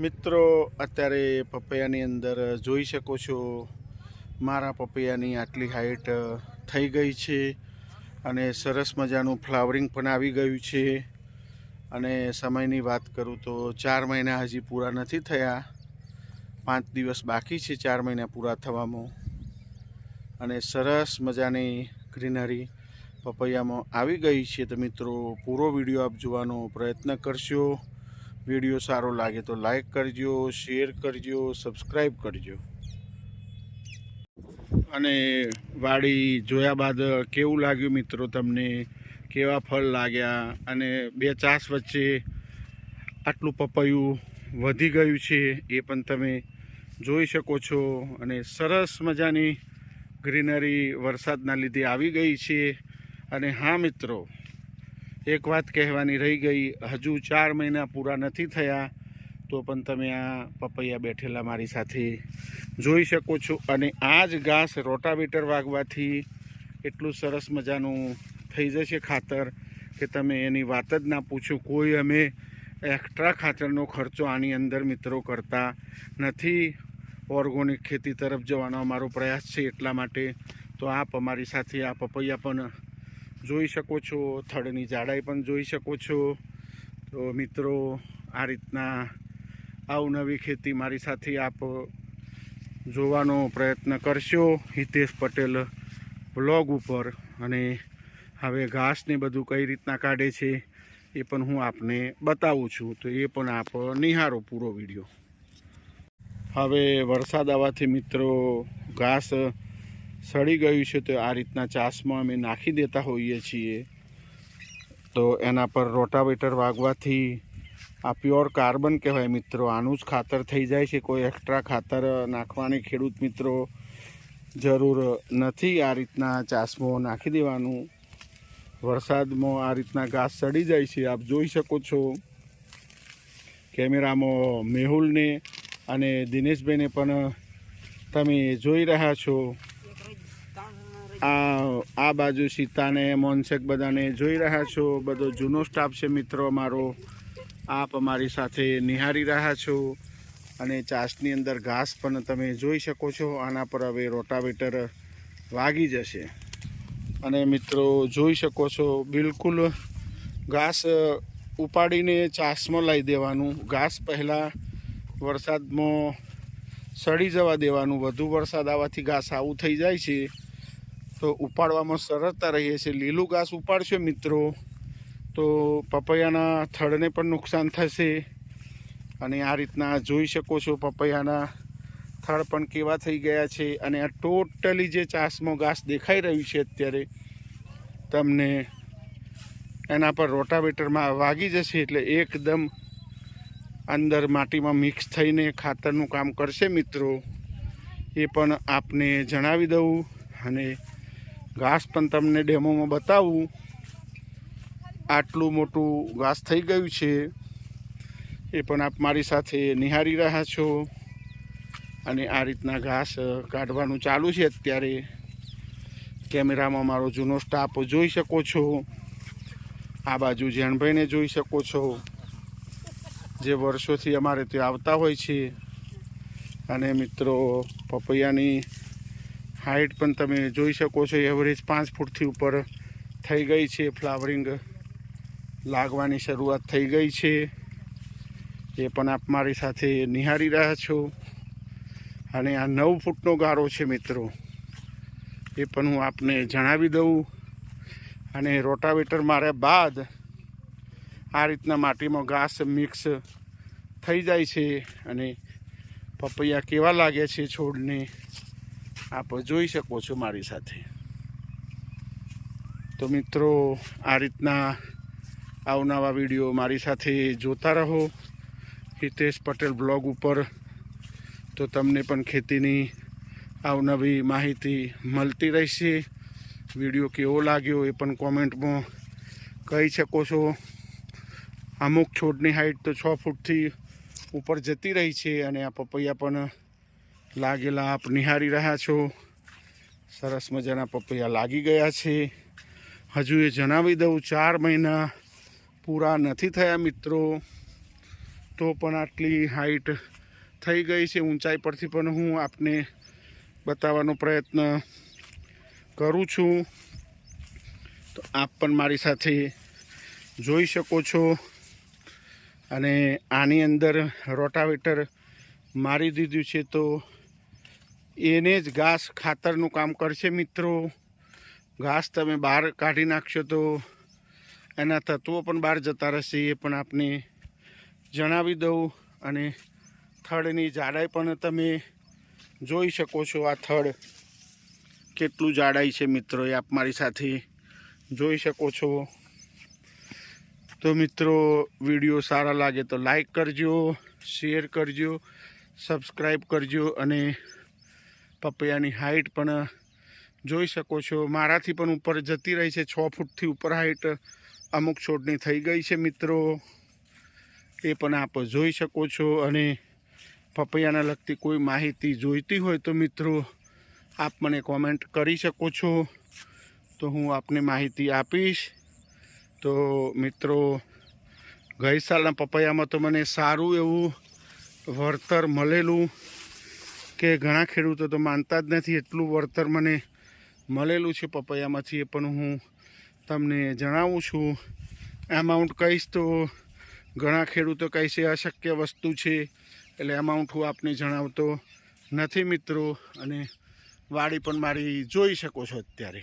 મિત્રો, અત્યારે પપૈયાની અંદર જોઈ શકો છો, મારા પપૈયાની આટલી હાઈટ થઈ ગઈ છે અને સરસ મજાનું ફ્લાવરિંગ પણ આવી ગયું છે. અને સમયની વાત કરું તો ચાર મહિના હજી પૂરા નથી થયા. પાંચ દિવસ બાકી છે ચાર મહિના પૂરા થવામાં. અને સરસ મજાની ગ્રીનરી પપૈયામાં આવી ગઈ છે તો મિત્રો, પૂરો વીડિયો આપ જોવાનો પ્રયત્ન કરશો. વીડિયો સારો લાગે તો લાઈક કરજો, શેર કરજો સબસ્ક્રાઈબ કરજો. અને વાડી જોયા બાદ કેવું લાગ્યું મિત્રો તમને? કેવા ફળ લાગ્યા? અને બે ચાસ વચ્ચે આટલું પપૈયું વધી ગયું છે એ પણ તમે જોઈ શકો છો. અને સરસ મજાની ગ્રીનરી વરસાદના લીધે આવી ગઈ છે. અને હા મિત્રો એક વાત કહેવાની રહી ગઈ, હજુ ચાર મહિના પૂરા નથી થયા, તો પણ તમે આ પપૈયા બેઠેલા મારી સાથે જોઈ શકો છો. અને આ જ ઘાસ રોટાવેટર વાગવાથી એટલું સરસ મજાનું થઈ જશે ખાતર કે તમે એની વાત જ ના પૂછો. કોઈ અમે એક્સ્ટ્રા ખાતરનો ખર્ચો આની અંદર મિત્રો કરતા નથી. ઓર્ગોનિક ખેતી તરફ જવાનો અમારો પ્રયાસ છે એટલા માટે. તો આપ અમારી સાથે આ પપૈયા પણ જોઈ શકો છો, થડની જાડાઈ પણ જોઈ શકો છો. તો મિત્રો, આ રીતના અવનવી ખેતી મારી સાથે આપ જોવાનો પ્રયત્ન કરશો. હિતેશ પટેલ બ્લોગ ઉપર અને હવે ઘાસને બધું કઈ રીતના કાઢે છે એ પણ હું આપને બતાવું છું. તો એ પણ આપ નિહારો પૂરો વીડિયો. હવે વરસાદ આવવાથી મિત્રો, ઘાસ સડી ગયું છે તો આ રીતના ચાસમાં અમે નાખી દેતા હોઈએ છીએ. તો એના પર રોટાવેટર વાગવાથી આ પ્યોર કાર્બન કહેવાય મિત્રો. આનું જ ખાતર થઈ જાય છે. કોઈ એક્સ્ટ્રા ખાતર નાખવાની ખેડૂત મિત્રો જરૂર નથી આ રીતના ચાસમો નાખી દેવાનું. વરસાદમાં આ રીતના ઘાસ સડી જાય છે. આપ જોઈ શકો છો કેમેરામાં મેહુલને અને દિનેશભાઈને પણ તમે જોઈ રહ્યા છો. આ આ બાજુ સીતાને મોનસેક બધાને જોઈ રહ્યા છો. બધો જૂનો સ્ટાફ છે મિત્રો અમારો. આપ અમારી સાથે નિહાળી રહ્યા છો. અને ચાસની અંદર ઘાસ પણ તમે જોઈ શકો છો. આના પર હવે રોટાવેટર વાગી જશે. અને મિત્રો જોઈ શકો છો, બિલકુલ ઘાસ ઉપાડીને ચાસમાં લાવી દેવાનું. ઘાસ પહેલાં વરસાદમાં સડી જવા દેવાનું. વધુ વરસાદ આવવાથી ઘાસ આવું થઈ જાય છે. તો ઉપાડવામાં સરળતા રહીએ છીએ લીલું ઘાસ ઉપાડશે મિત્રો, તો પપૈયાના થડને પણ નુકસાન થશે. અને આ રીતના જોઈ શકો છો પપૈયાના થડ પણ કેવા થઈ ગયા છે. અને આ ટોટલી જે ચાસમાં ઘાસ દેખાઈ રહ્યું છે અત્યારે, તમને એના પર રોટાવેટરમાં વાગી જશે એટલે એકદમ અંદર માટીમાં મિક્સ થઈને ખાતરનું કામ કરશે મિત્રો. એ પણ આપને જણાવી દઉં. અને ઘાસ પણ તમને ડેમોમાં બતાવું. આટલું મોટું ઘાસ થઈ ગયું છે. એ પણ આપ મારી સાથે નિહાળી રહ્યા છો. અને આ રીતના ઘાસ કાઢવાનું ચાલુ છે અત્યારે. કેમેરામાં મારો જૂનો સ્ટાફ જોઈ શકો છો. આ બાજુ જૈનભાઈને જોઈ શકો છો. જે વર્ષોથી અમારે ત્યાં આવતા હોય છે. અને મિત્રો, પપૈયાની હાઈટ પણ તમે જોઈ શકો છો એવરેજ પાંચ ફૂટથી ઉપર થઈ ગઈ છે ફ્લાવરિંગ. લાગવાની શરૂઆત થઈ ગઈ છે. એ પણ આપ મારી સાથે નિહાળી રહ્યા છો. અને આ નવ ફૂટનો ગારો છે મિત્રો. એ પણ હું આપને જણાવી દઉં. અને રોટાવેટર માર્યા બાદ આ રીતના માટીમાં ઘાસ મિક્સ થઈ જાય છે. અને પપૈયા કેવા લાગે છે છોડને? આપ જોઈ શકો છો મારી સાથે. તો મિત્રો, આ રીતના આવનાવા વીડિયો મારી સાથે જોતા રહો. હિતેશ પટેલ બ્લોગ ઉપર. તો તમને પણ ખેતીની આવનવી માહિતી મળતી રહેશે. વીડિયો કેવો લાગ્યો એ પણ કોમેન્ટમાં કહી શકો છો. અમુક છોડની હાઈટ તો છ ફૂટથી ઉપર જતી રહી છે અને આ પપૈયા પણ લાગેલા આપ નિહાળી રહ્યા છો. સરસ મજાના પપૈયા લાગી ગયા છે. હજુ એ જણાવી દઉં, ચાર મહિના પૂરા નથી થયા મિત્રો. તો પણ આટલી હાઈટ થઈ ગઈ છે ઊંચાઈ પરથી પણ હું આપને બતાવવાનો પ્રયત્ન કરું છું. તો આપ પણ મારી સાથે જોઈ શકો છો. અને આની અંદર રોટાવેટર મારી દીધું છે તો એને જ ઘાસ ખાતરનું કામ કરશે મિત્રો. ઘાસ તમે બહાર કાઢી નાખશો તો એના તત્વો પણ બહાર જતા રહેશે એ પણ આપને જણાવી દઉં. અને થડની જાડાઈ પણ તમે જોઈ શકો છો આ થડ. કેટલું જાડાઈ છે મિત્રો એ આપ મારી સાથે જોઈ શકો છો. તો મિત્રો, વીડિયો સારા લાગે તો લાઈક કરજો, શેર કરજો, સબસ્ક્રાઈબ કરજો અને પપૈયાની હાઈટ પણ જોઈ શકો છો. મારાથી પણ ઉપર જતી રહી છે. છ ફૂટથી ઉપર હાઈટ અમુક છોડની થઈ ગઈ છે મિત્રો. એ પણ આપ જોઈ શકો છો. અને પપૈયાને લગતી કોઈ માહિતી જોઈતી હોય તો મિત્રો, આપ મને કોમેન્ટ કરી શકો છો. તો હું આપને માહિતી આપીશ. તો મિત્રો, ગઈ સાલના પપૈયામાં તો મને સારું એવું વળતર મળેલું. કે ઘણા ખેડૂતો તો માનતા જ નથી એટલું વળતર મને મળેલું છે પપૈયામાંથી એ પણ હું તમને જણાવું છું. એમાઉન્ટ કહીશ તો ઘણા ખેડૂતો કહે છે અશક્ય વસ્તુ છે એટલે એમાઉન્ટ હું આપને જણાવતો નથી મિત્રો અને વાડી પણ મારી જોઈ શકો છો અત્યારે.